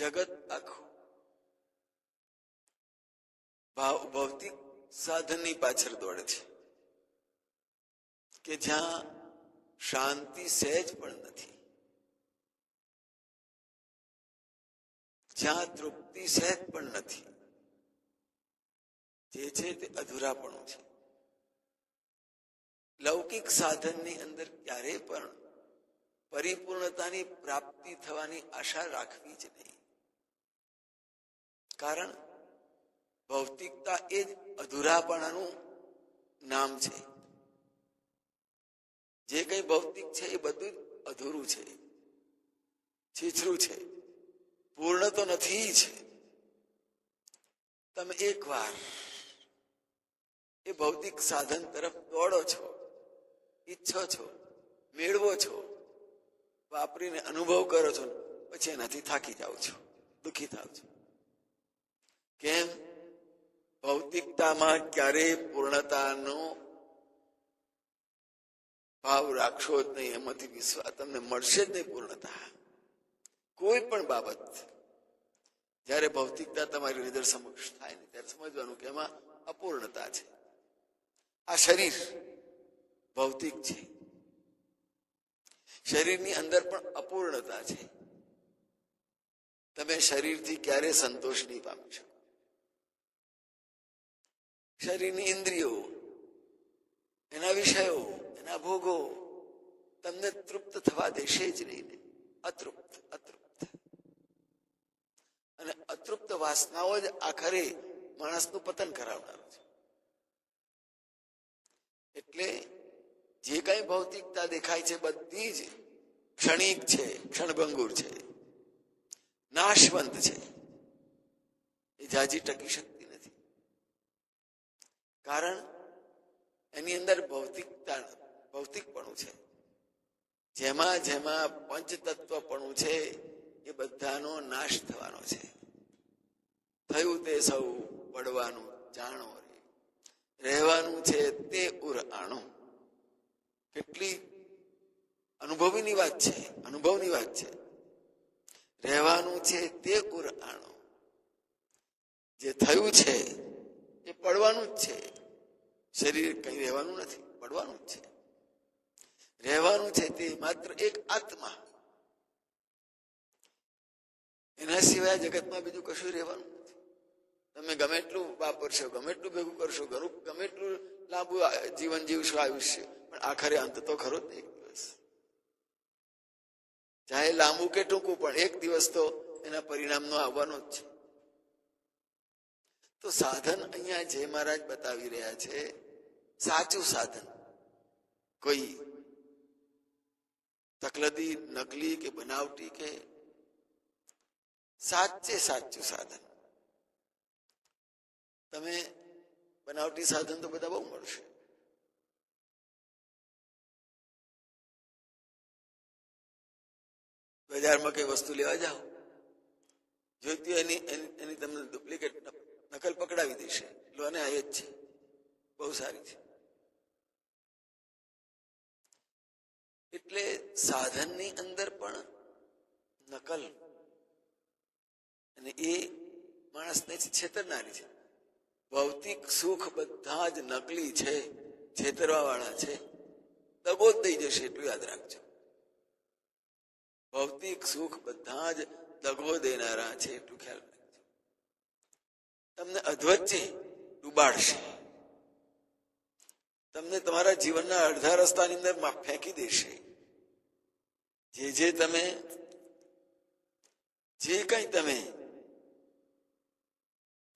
જગત આખું. ભાવ- ભૌતિક સાધનની પાછળ દોડે છે. કે જ્યાં શાંતિ સહેજ પણ નથી. જ્યાં તૃપ્તિ સહેજ પણ નથી. જે છે તે અધૂરાપણું છે. લૌકિક સાધનની અંદર ક્યારેય પણ પરિપૂર્ણતાની પ્રાપ્તિ થવાની આશા રાખવી જ નહીં. કારણ ભૌતિકતા એ જ અધૂરાપણાનું નામ છે. જે કઈ ભૌતિક છે એ બધું અધૂરું છે. છીછરું છે. પૂર્ણ તો નથી છે તમે એકવાર એ ભૌતિક સાધન તરફ દોડો છો, ઈચ્છો છો, મેળવો છો, વાપરીને અનુભવ કરો છો, પછી એનાથી થાકી જાઓ છો, દુઃખી થાવ છો. કેમ? ભૌતિકતામાં ક્યારેય પૂર્ણતાનો ભાવ રાખશો જ નહીં, એમાંથી વિશ્વાસ તમને મળશે જ નહીં પૂર્ણતા. કોઈ પણ બાબત, જ્યારે ભૌતિકતા તમારી નજર સમક્ષ થાય ને, ત્યારે સમજવાનું કે એમાં અપૂર્ણતા છે. આ શરીર ભૌતિક છે. શરીરની અંદર પણ અપૂર્ણતા છે. તમે શરીરથી ક્યારે સંતોષ નહીં પામી શકો. શરીરની ઇન્દ્રિયો, એના વિષયો, એના ભોગો તમને તૃપ્ત થવા દેશે જ નહીં. અતૃપ્ત અતૃપ્ત. અને અતૃપ્ત વાસનાઓ જ આખરે માણસનું પતન કરાવનારું છે. એટલે જે કઈ ભૌતિકતા દેખાય છે, બધી જ ક્ષણિક છે, ક્ષણભંગુર છે. નાશવંત છે. એ જાજી ટકી શકતી કારણ એની અંદર ભૌતિકતા, ભૌતિકપણું છે. જેમાં જેમાં પંચતત્વપણું છે, એ બધાનો નાશ થવાનો છે. થયું તે સૌ, પડવાનું જાણો રહેવાનું છે તે ઉર આણો. કેટલી અનુભવીની વાત છે, અનુભવની વાત છે. રહેવાનું છે તે ઉર આણો. જે થયું છે એ પડવાનું જ છે. શરીર કઈ રહેવાનું નથી, પડવાનું જ છે. રહેવાનું છે તે માત્ર એક આત્મા. એના સિવાય જગતમાં બીજું કશું રહેવાનું નથી. તમે ગમે એટલું વાપરશો, ગમે એટલું ભેગું કરશો ઘણું ગમે એટલું લાંબુ જીવન જીવશો આયુષ્ય, પણ આખરે અંત તો ખરો જ એક દિવસ. ચાહે લાંબુ કે ટૂંકું, પણ એક દિવસ તો એના પરિણામનો આવવાનો જ છે. તો સાધન અહીંયા જે મહારાજ બતાવી રહ્યા છે સાચું સાધન કોઈ તકલદી નકલી કે બનાવટી કે સાચે સાચું સાધન તમે બનાવટી સાધન તો બધા બહુ મળશે બજારમાં કઈ વસ્તુ લેવા જાઓ જોઈતી હોય એની એની- એની તમને ડુપ્લિકેટ નકલ પકડાવી દેશે. લો, અને આ જ છે. બહુ સારી છે. એટલે સાધનની અંદર પણ નકલ અને એ માણસને છેતરનારી છે. ભૌતિક સુખ બધા જ નકલી છે છેતરવા વાળા છે. દગો જ દઈ જશે એટલું યાદ રાખજો. ભૌતિક સુખ બધા જ દગો દેનારા છે, એટલું ખ્યાલ તમને અધવચ્ચે ડૂબાડશે. તમને તમારા જીવનના અડધા રસ્તાની અંદર ફેંકી દેશે. જે જે તમે, જે કઈ તમે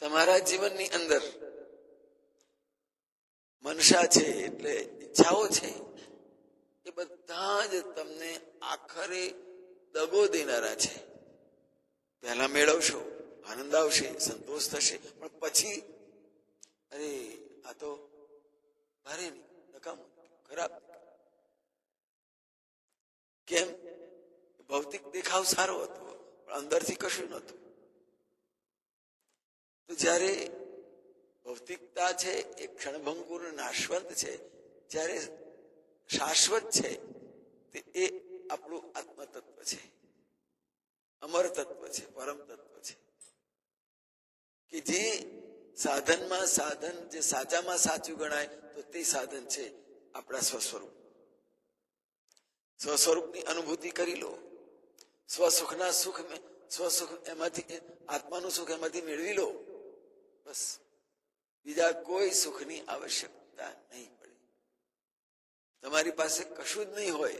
તમારા જીવનની અંદર મનસા છે, એટલે ઈચ્છાઓ છે, એ બધા જ તમને આખરે દગો દેનારા છે. પહેલા મેળવશો. આનંદ આવશે, સંતોષ થશે. પણ પછી, અરે, આ તો ભારે નકામું, ખરાબ. કેમ? ભૌતિક દેખાવ સારો હતો, પણ અંદરથી કશું નહોતું. તો જ્યારે ભૌતિકતા છે, એ ક્ષણભંગુર નાશવંત છે, જ્યારે શાશ્વત છે, તે એ આપણું આત્મતત્વ છે. અમર તત્વ છે પરમ તત્વ છે. કે જે સાધનમાં સાધન, જે સાચામાં સાચું ગણાય, તો તે સાધન છે આપણા સ્વસ્વરૂપ. સ્વસ્વરૂપની અનુભૂતિ કરી લો. સ્વસુખના સુખ સ્વસુખ એમાંથી આત્માનું સુખ એમાંથી મેળવી લો. બસ. બીજા કોઈ સુખની આવશ્યકતા નહીં પડે. તમારી પાસે કશું જ નહીં હોય.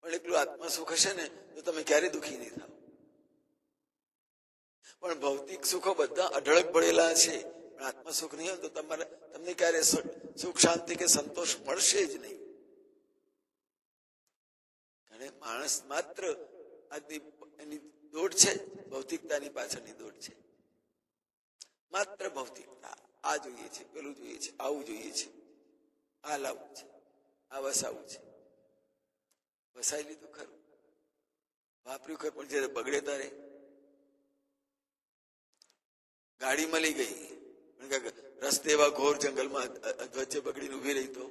પણ એટલું આત્મા સુખ હશે ને, તો તમે ક્યારે દુખી નહીં થાવ? પણ ભૌતિક સુખો બધા અઢળક પડેલા છે. પણ આત્મ સુખ નહીં હોય તો તમારે તમને ક્યારે સુખ, શાંતિ કે સંતોષ મળશે જ નહીં. અને માણસ માત્ર આજની એની દોડ છે, ભૌતિકતાની પાછળની દોડ છે. માત્ર ભૌતિકતા, આ જોઈએ છે, પેલું જોઈએ છે, આવું જોઈએ છે. આ લાવવું છે, આ વસાવવું છે. વસાઈ લીધું ખરું. વાપર્યું ખરું, પણ જયારે બગડે તારે ગાડી મળી ગઈ. રસ્તે એવા ઘોર જંગલમાં વચ્ચે બગડીને ઊભી રહી તો?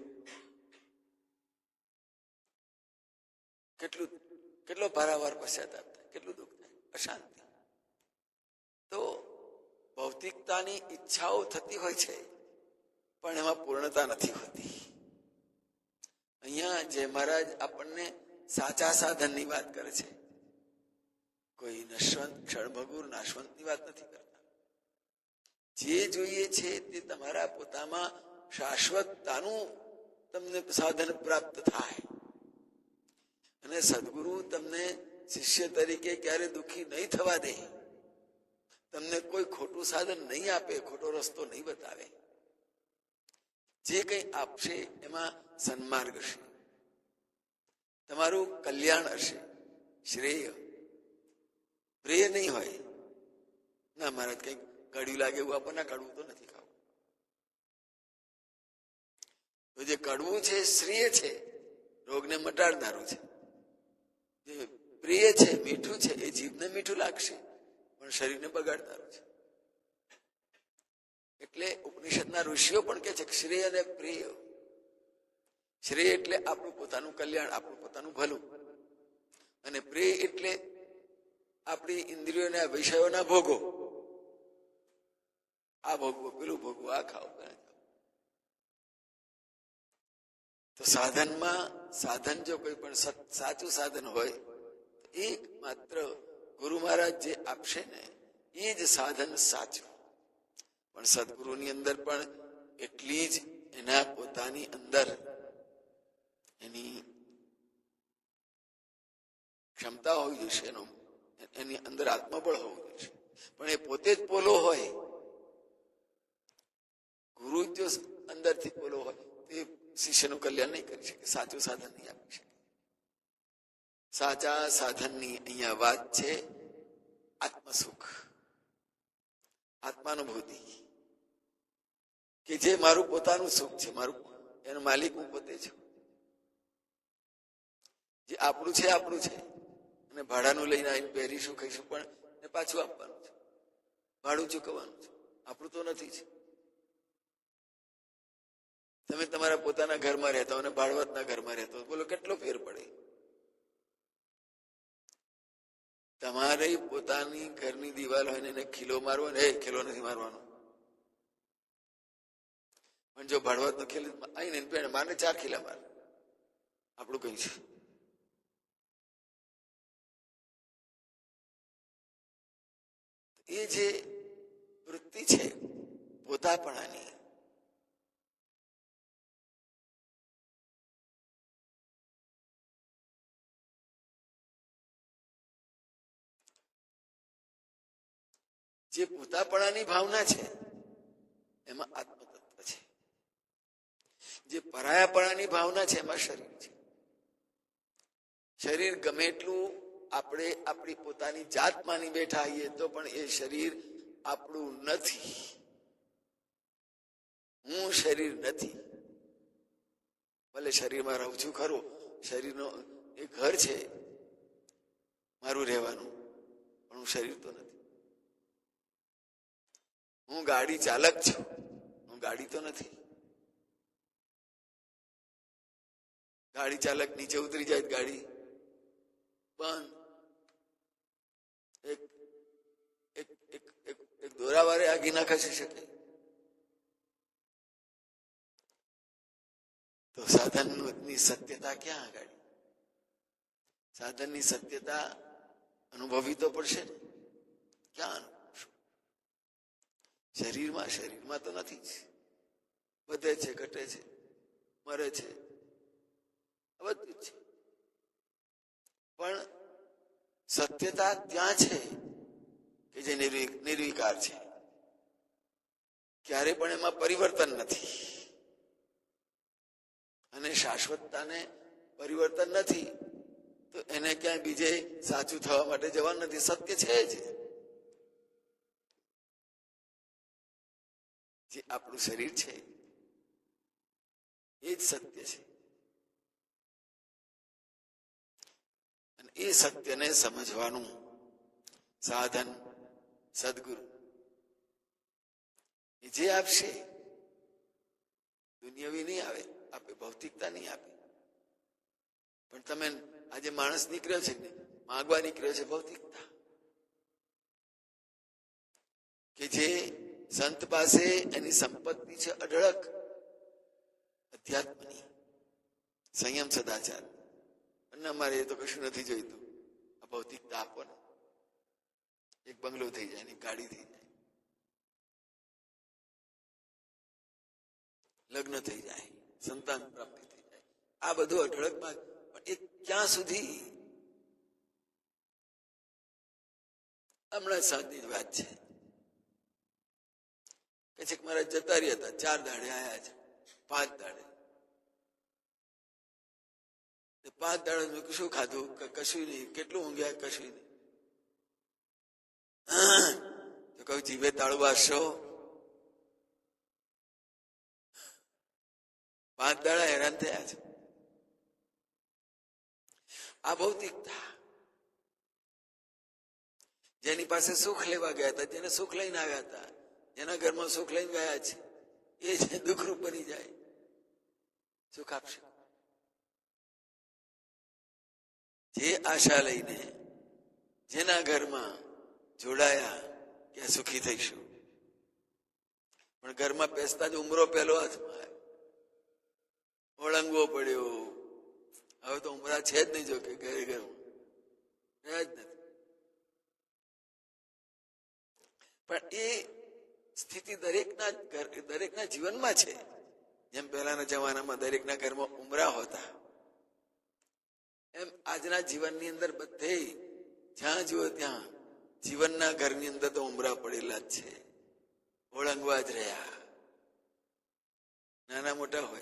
કેટલું, કેટલો પારાવાર પશ્ચાતાપ થાય, કેટલું દુઃખ થાય, અશાંતિ. તો ભૌતિકતાની ઈચ્છાઓ થતી હોય છે, પણ એમાં પૂર્ણતા નથી હોતી. અહીંયા જય મહારાજ આપણને સાચા સાધનની વાત કરે છે, કોઈ નશ્વંત, ક્ષણભગુર નાશવંતની વાત નથી કરતા. જે જોઈએ છે તે તમારા પોતામાં શાશ્વતતાનું તમને સાધન પ્રાપ્ત થાય. અને સદગુરુ તમને શિષ્ય તરીકે ક્યારે દુઃખી નહીં થવા દે. તમને કોઈ ખોટું સાધન નહીં આપે, ખોટો રસ્તો નહીં બતાવે. જે કંઈ આપશે એમાં સન્માર્ગ હશે. તમારું કલ્યાણ હશે. શ્રેય. પ્રેય નહીં હોય. ના, મહારાજ, કંઈક કડવું લાગે એવું આપણને કડવું તો નથી ખાવું. જે કડવું છે, શ્રીય છે, રોગને મટાડનારું છે. જે પ્રિય છે, મીઠું છે, એ જીભને મીઠું લાગશે, પણ શરીરને બગાડનારું છે. એટલે ઉપનિષદના ઋષિઓ પણ કે છે શ્રેય અને પ્રિય. શ્રેય એટલે આપણું પોતાનું કલ્યાણ, આપણું પોતાનું ભલું. અને પ્રિય એટલે આપણી ઇન્દ્રિયોના વિષયોના ભોગો. આ ભોગવો, પેલું ભોગવું, આ ખાવ તો સાધનમાં, સાધન જો કોઈ પણ સાચું સાધન હોય એક માત્ર ગુરુ મહારાજ જે આપશે ને, એ જ સાધન સાચું. પણ સદગુરુની અંદર પણ એટલી જ એના પોતાની અંદર એની ક્ષમતા હોવી જોઈશે એનો, એની અંદર આત્મબળ હોવું જોઈશે પણ એ પોતે જ પોલો હોય ગુરુ જ અંદરથી બોલો હોય, તે શિષ્યનું કલ્યાણ નહીં કરી શકે, સાચું સાધન નહીં આપી શકે. સાચા સાધનની અહીંયા વાત છે આત્મસુખ, આત્માનુભૂતિ, કે જે મારું પોતાનું સુખ છે, મારું એનો માલિક હું પોતે છું. જે આપણું છે આપણું છે. અને ભાડાનું લઈને આવીને પહેરીશું, ખાઈશું, પણ પાછું આપવાનું છે. ભાડું ચૂકવવાનું છે. આપણું તો નથી જ. તમે તમારા પોતાના ઘરમાં રહેતા અને ભાડવતના ઘરમાં રહેતા બોલો, કેટલો ફેર પડે? તમારે પોતાની ઘરની દિવાલ હોય ને એને ખીલો મારવો ને ખીલો નથી મારવાનો. પણ જો ભાડવત નો ખેલ આવીને મારને ચાર ખીલા માર. આપણું કઈ છે? એ જે વૃત્તિ છે, પોતાપણાની જે પોતાપણાની ભાવના છે, એમાં આત્મતત્વ છે. જે પરાયાપણાની ભાવના છે, એમાં શરીર છે. શરીર ગમે એટલું આપણે આપણી પોતાની જાત માની બેઠા આવીએ તો પણ એ શરીર આપણું નથી. હું શરીર નથી. ભલે શરીરમાં રહું છું, ખરું, શરીરનો એ ઘર છે મારું રહેવાનું, પણ હું શરીર તો નથી. હું ગાડી ચાલક છું. હું ગાડી તો નથી. ગાડી ચાલક નીચે ઉતરી જાય ગાડી બંધ. એક એક એક એક એક દોરાવારે આગી ના ખસી શકે. તો સાધનની સત્યતા ક્યાં આગળ? સાધનની સત્યતા અનુભવી તો પડશે ને. ક્યાં શરીરમાં શરીરમાં તો નથી જ. વધે છે, ઘટે છે, મરે છે. બધું જ છે. પણ સત્યતા ત્યાં છે કે જે નિર્વિ- નિર્વિકાર છે. ક્યારે પણ એમાં પરિવર્તન નથી. અને શાશ્વતતાને પરિવર્તન નથી, તો એને ક્યાંય બીજે સાચું થવા માટે જવાનું નથી. સત્ય છે જ. જે આપણું શરીર છે, એ જ સત્ય છે. અને એ સત્યને સમજવાનું સાધન, સદગુરુ જે આપશે, દુનિયાવી નહીં આવે, આપે ભૌતિકતા નહીં આપે. પણ તમે આજે માણસ નીકળ્યો છે ને માગવા નીકળ્યો છે ભૌતિકતા. કે જે સંત પાસે એની સંપત્તિ છે અઢળક. અધ્યાત્મની. સંયમ સદાચાર. અને અમારે એ તો કશું નથી જોઈતું. આ ભૌતિકતા આપો ને એક બંગલો થઈ જાય એની ગાડી થઈ જાય. લગ્ન થઈ જાય. સંતાન પ્રાપ્તિ થઈ જાય. આ બધું અઢળકમાં પણ એ ક્યાં સુધી? હમણાં સાંજની વાત છે. કે છે કે મારા જતા રહ્યા હતા, ચાર દાડે આયા છે, પાંચ દાડે. પાંચ દાડા શું ખાધું? કશું નહીં. કેટલું ઊંઘ્યા? કશું નહીં. તો કહું જીવે તાળવાશો પાંચ દાડા હેરાન થયા છે. આ ભૌતિકતા જેની પાસે સુખ લેવા ગયા હતા, જેને સુખ લઈને આવ્યા હતા જેના ઘરમાં સુખ લઈને ગયા છે. એ છે દુઃખરૂપ બની જાય. સુખ આપશે. જે આશા લઈને જેના ઘરમાં જોડાયા, ત્યાં સુખી થઈશું. પણ ઘરમાં બેસતા જ ઉમરો પહેલો હાથમાં. ઓળંગવો પડ્યો. હવે તો ઉમરા છે જ નહીં જો કે ઘરે ઘરમાં. રહ્યા જ નથી. પણ એ સ્થિતિ દરેકના ઘર દરેકના જીવનમાં છે. જેમ પહેલાના જમાનામાં દરેકના ઘરમાં ઉમરા હોતા. એમ આજના જીવનની અંદર બધે જ્યાં જુઓ ત્યાં જીવનના ઘરની અંદર તો ઉમરા પડેલા જ છે. ઓળંગવા જ રહ્યા. નાના મોટા હોય.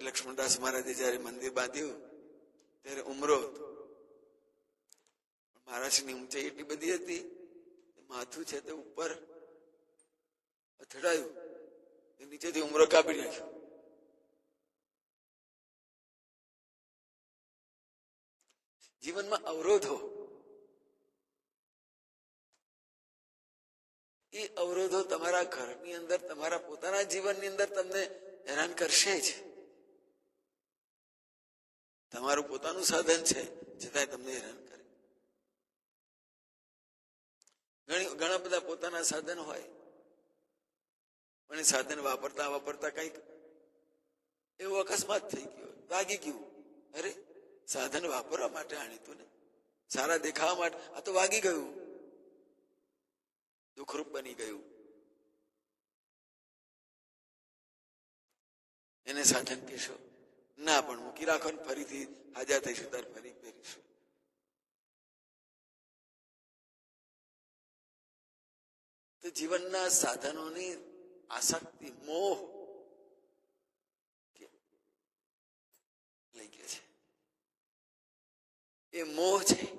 લક્ષ્મણદાસ મહારાજે જયારે મંદિર બાંધ્યું, ત્યારે ઉમરો હતો. મહારાજની ઊંચાઈ એટલી બધી હતી માથું છે તે ઉપર અથડાયું નીચેથી ઉમરો કાપી નાખ્યો. જીવનમાં અવરોધો, એ અવરોધો તમારા ઘરની અંદર, તમારા પોતાના જીવનની અંદર તમને હેરાન કરશે જ. તમારું પોતાનું સાધન છે, છતાંય તમને હેરાન ઘણી ઘણા બધા પોતાના સાધન હોય. પણ સાધન વાપરતા વાપરતા કંઈક એવો અકસ્માત થઈ ગયો વાગી ગયું. અરે, સાધન વાપરવા માટે આણીતું ને. સારા દેખાવા માટે. આ તો વાગી ગયું. દુઃખરૂપ બની ગયું. એને સાધન કહેશો, ના પણ મૂકી રાખો ને ફરીથી હાજર થઈશું, તાર ફરી પહેરીશું. તો જીવનના સાધનોની આસક્તિ, મોહ લઈ ગયો છે. એ મોહ છે.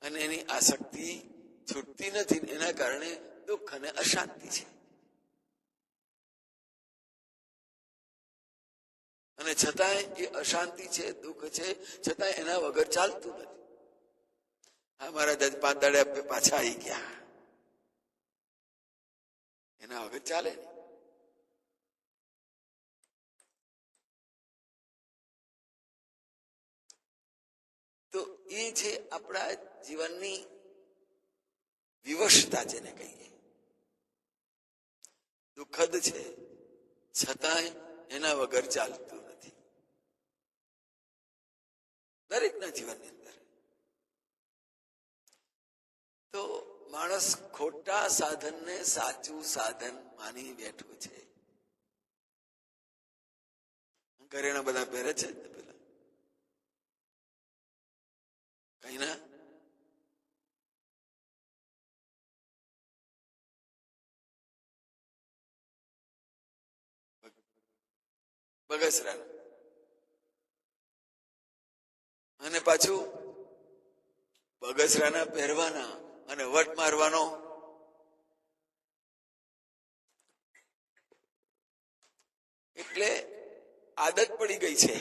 અને એની આસક્તિ છૂટતી નથી એના કારણે દુઃખ અને અશાંતિ છે. અને છતાંય એ અશાંતિ છે, દુઃખ છે, છતાંય એના વગર ચાલતું નથી. અમારા જજ પાંચ દાડે પાછા આવી ગયા. એના વગર ચાલે તો એ છે આપણા જીવનની વિવશતા જેને કહીએ. દુઃખદ છે, છતાંય એના વગર ચાલતું નથી. દરેકના જીવનની તો માણસ ખોટા સાધનને સાચું સાધન માની બેઠું છે. ઘરેણા બધા પહેરે છે પેલા કઈ ના? અને પાછું બગસરાના પહેરવાના. અને વટ મારવાનો. એટલે આદત પડી ગઈ છે.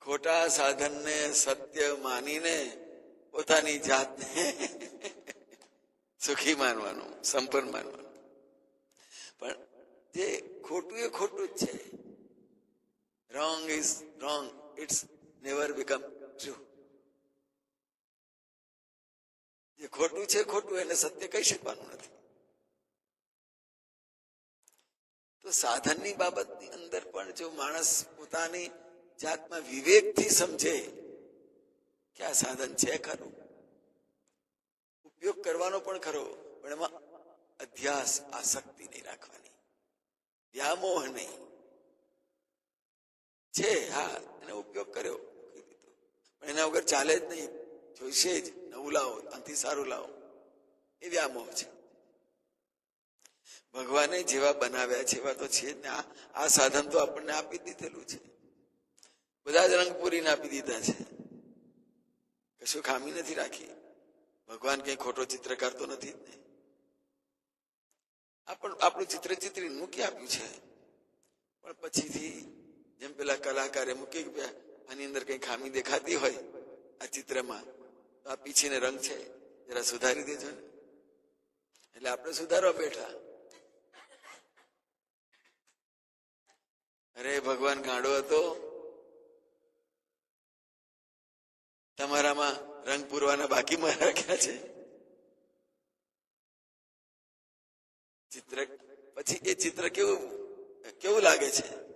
ખોટા સાધનને સત્ય માનીને પોતાની જાતને સુખી માનવાનું, સંપન્ન માનવાનું. પણ જે ખોટું એ ખોટું જ છે. Wrong is wrong it's never become true જે ખોટું છે, ખોટું એને સત્ય કહી શકવાનું નથી. તો સાધનની બાબતની અંદર પણ જો માણસ પોતાની જાતમાં વિવેકથી સમજે કે આ સાધન છે ખરું. ઉપયોગ કરવાનો પણ ખરો, પણ એમાં અધ્યાસ આસક્તિ નહીં રાખવાની. વ્યામોહ નહીં. છે, હા, એનો ઉપયોગ કર્યો. પણ એના વગર ચાલે જ નહીં. જોઈશે જ નવું લાવો આનાથી સારું લાવો એ વ્યામોહ છે ભગવાને જેવા બનાવ્યા છે, એવા તો છે જ ને. આ સાધન તો આપણને આપી દીધેલું છે. બધા જ રંગ પૂરીને આપી દીધા છે. કશું ખામી નથી રાખી. ભગવાન કઈ ખોટો ચિત્રકાર તો નથી જ ને. આપણ આપણું ચિત્ર ચિત્રી મૂકી આપ્યું છે. પણ પછીથી જેમ પેલા કલાકારે મૂકી ગયા આની અંદર કઈ ખામી દેખાતી હોય આ ચિત્રમાં આ પીછીને રંગ છે, જરા સુધારી દેજો ને. એટલે આપણે સુધારવા બેઠા. અરે, ભગવાન ગાંડો હતો. તમારામાં રંગ પૂરવાના બાકીમાં રાખ્યા છે. ચિત્ર, પછી એ ચિત્ર કેવું કેવું લાગે છે?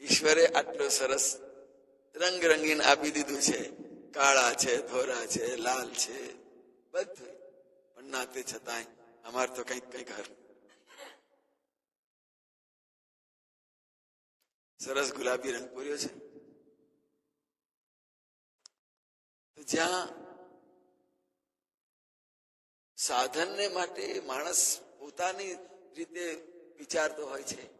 ઈશ્વરે આટલો સરસ રંગ રંગીન આપી દીધું છે. કાળા છે, ધોરા છે, લાલ છે, બધું. પણ ના તે છતાંય અમાર તો કંઈક કંઈક હર સરસ ગુલાબી રંગ પૂર્યો છે. જ્યાં સાધનને માટે માણસ પોતાની રીતે વિચારતો હોય છે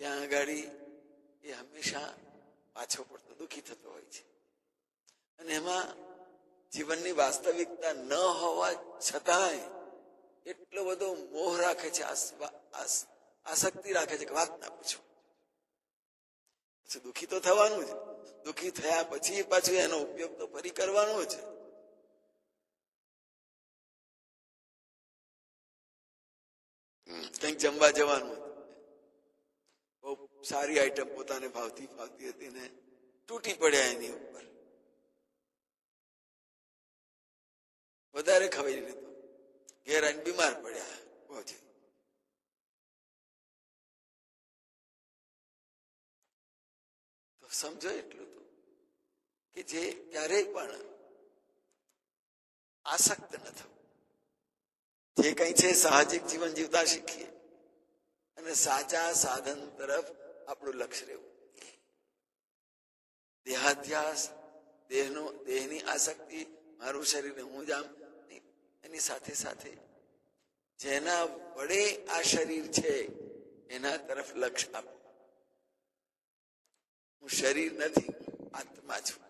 ત્યાં આગળ એ હંમેશા પાછો પડતો, દુઃખી થતો હોય છે. અને એમાં જીવનની વાસ્તવિકતા ન હોવા છતાંય એટલો બધો મોહ રાખે છે, આસ- આસ- આસક્તિ રાખે છે કે વાત ના પૂછો. પછી દુઃખી તો થવાનું જ, દુઃખી થયા પછી પાછું એનો ઉપયોગ તો ફરી કરવાનો છે કંઈક જમવા જવાનું. બહુ સારી આઈટમ પોતાને ભાવતી ફાવતી હતી ને તૂટી પડ્યા એની ઉપર. વધારે ખવાઈ લીધું ઘેર આવીને બીમાર પડ્યા. પહોંચે સમજો એટલું તો કે જે ક્યારેય પણ આસક્ત ન થવું. જે કંઈ છે, સાહજિક જીવન જીવતા શીખીએ. અને સાચા સાધન તરફ આપણું લક્ષ્ય રહેવું. દેહાધ્યાસ, દેહનો, દેહની આસક્તિ, મારું શરીરને હું જામ એની સાથે સાથે જેના વડે આ શરીર છે, એના તરફ લક્ષ્ય આપો. હું શરીર નથી, આત્મા છું.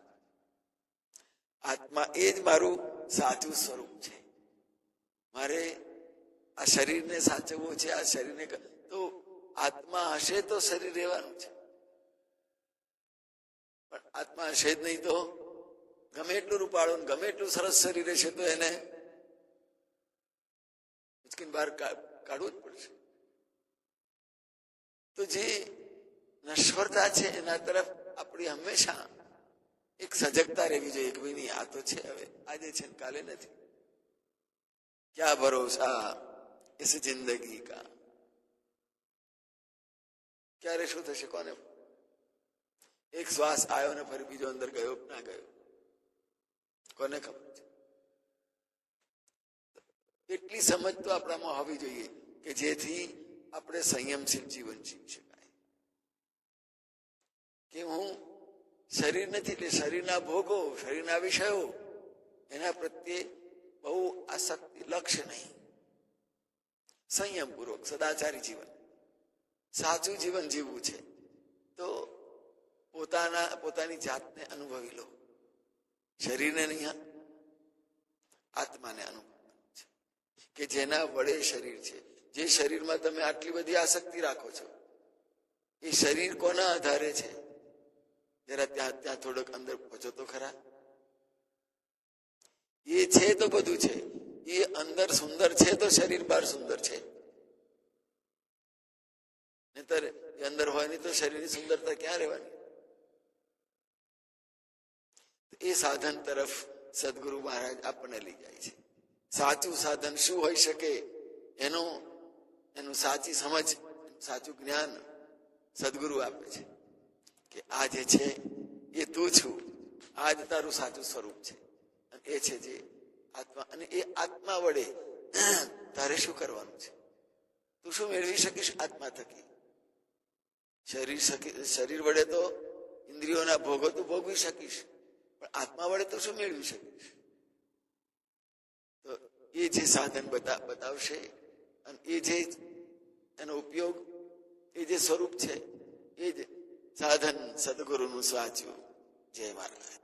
આત્મા એ જ મારું સાચું સ્વરૂપ છે. મારે આ શરીરને સાચવવું છે, આ શરીરને આત્મા હશે તો શરીર રહેવાનું છે. પણ આત્મા હશે જ નહીં તો ગમે એટલું રૂપાળો ગમે એટલું સરસ શરીર હશે તો એને ઉચકીને બહાર કાઢવું જ પડશે. તો જે નશ્વરતા છે એના તરફ આપણી હંમેશા એક સજગતા રહેવી જોઈએ કે ભાઈ આ તો છે હવે, આજે છે કાલે નથી. ક્યાં ભરોસા, ઇસ જિંદગી કા? ક્યારે શું થશે કોને? એક શ્વાસ આવ્યો ને ફરી બીજો અંદર ગયો, ના ગયો. કોને ખબર છે? એટલી સમજ તો આપણામાં હોવી જોઈએ કે જેથી આપણે સંયમશીલ જીવન જીવી શકાય. કે હું શરીર નથી એટલે શરીરના ભોગો, શરીરના વિષયો, એના પ્રત્યે બહુ આસક્તિ લક્ષ્ય નહીં. સંયમપૂર્વક, સદાચારી જીવન. સાચું જીવન જીવવું છે. તો પોતાના, પોતાની જાતને અનુભવી લો. શરીરને નહીં આત્માને અનુભવ છે કે જેના વડે શરીર છે. જે શરીરમાં તમે આટલી બધી આસક્તિ રાખો છો, એ શરીર કોના આધારે છે? જરા ત્યાં ત્યાં થોડોક અંદર પહોંચો તો ખરા. એ છે તો બધું છે. એ અંદર સુંદર છે તો શરીર બહાર સુંદર છે. નહીતર એ અંદર હોય તો શરીરની સુંદરતા ક્યાં રહેવાની? એ સાધન તરફ સદગુરુ મહારાજ આપણને લઈ જાય છે. સાચું સાધન શું હોઈ શકે? એનો, એનું સાચી સમજ, સાચું જ્ઞાન સદગુરુ આપે છે કે આ જે છે એ તું છું. આ જ તારું સાચું સ્વરૂપ છે. એ છે જે આત્મા. અને એ આત્મા વડે તારે શું કરવાનું છે? તું શું મેળવી શકીશ આત્મા થકી? શરીર શરીર વડે તો ઇન્દ્રિયોના ભોગો તું ભોગવી શકીશ. પણ આત્મા વડે તો શું મેળવી શકીશ? તો એ જે સાધન બતા, બતાવશે અને એ જે એનો ઉપયોગ, એ જે સ્વરૂપ છે, એ જ સાધન સદગુરુનું સાચું. જય મહારાજ